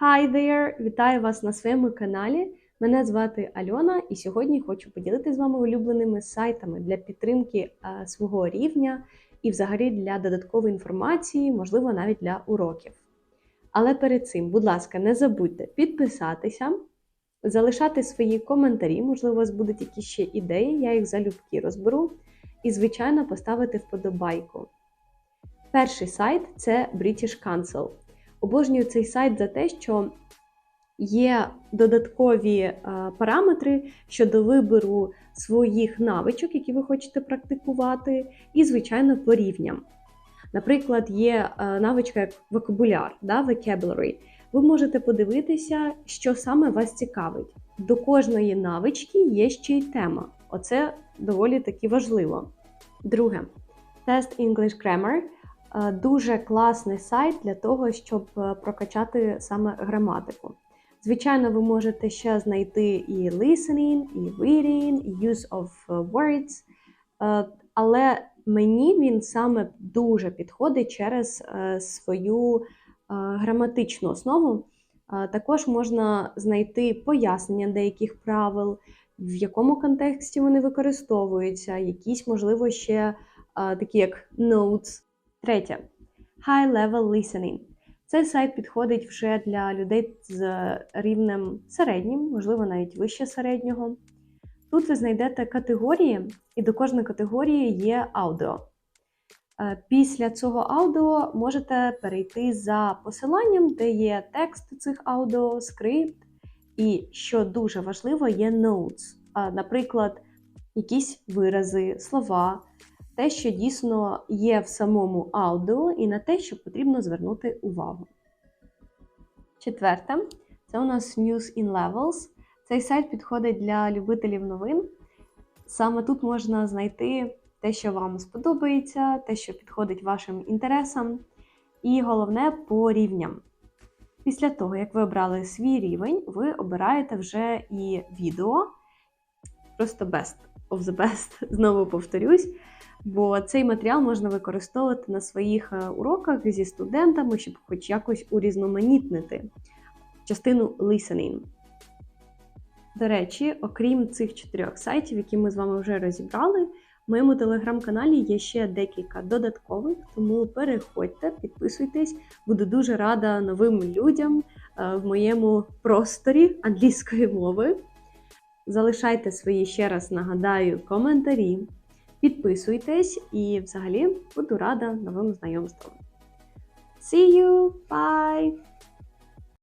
Hi there! Вітаю вас на своєму каналі. Мене звати Альона, і сьогодні хочу поділитися з вами улюбленими сайтами для підтримки е, свого рівня і, взагалі, для додаткової інформації, можливо, навіть для уроків. Але перед цим, будь ласка, не забудьте підписатися, залишати свої коментарі, можливо, у вас будуть якісь ще ідеї, я їх залюбки розберу. І, звичайно, поставити вподобайку. Перший сайт це British Council. Обожнюю цей сайт за те, що є додаткові е, параметри щодо вибору своїх навичок, які ви хочете практикувати, і, звичайно, по рівням. Наприклад, є е, навичка як вокабуляр, да, vocabulary. Ви можете подивитися, що саме вас цікавить. До кожної навички є ще й тема. Оце доволі таки важливо. Друге, тест English Grammar дуже класний сайт для того, щоб е, прокачати саме граматику. Звичайно, ви можете ще знайти і listening, і reading, і use of words, е, але мені він саме дуже підходить через свою граматичну основу. Також можна знайти пояснення деяких правил, в якому контексті вони використовуються, якісь, можливо, ще такі як notes, Третє High Level Listening. Цей сайт підходить вже для людей з рівнем середнім, можливо, навіть вище середнього. Тут ви знайдете категорії, і до кожної категорії є аудіо. Е, після цього аудіо можете перейти за посиланням, де є текст цих аудіо, скрипт, і, що дуже важливо, є notes. Наприклад, якісь вирази, слова, те, що дійсно є в самому аудіо, і на те, що потрібно звернути увагу. Четверте, це у нас News in Levels. Цей сайт підходить для любителів новин. Саме тут можна знайти те, що вам сподобається, те, що підходить вашим інтересам, і головне по рівням. Після того, як ви обрали свій рівень, ви обираєте вже і відео. Просто best of the best, знову повторюсь бо цей матеріал можна використовувати на своїх е, уроках зі студентами, щоб хоч якось урізноманітнити частину listening. До речі, окрім цих чотирьох сайтів, які ми з вами вже розібрали, в моєму телеграм-каналі є ще декілька додаткових, тому переходьте, підписуйтесь, буду дуже рада новим людям е, в моєму просторі англійської мови. Залишайте свої ще раз нагадаю коментарі. Підписуйтесь і взагалі буду рада новим знайомствам. See you! Bye!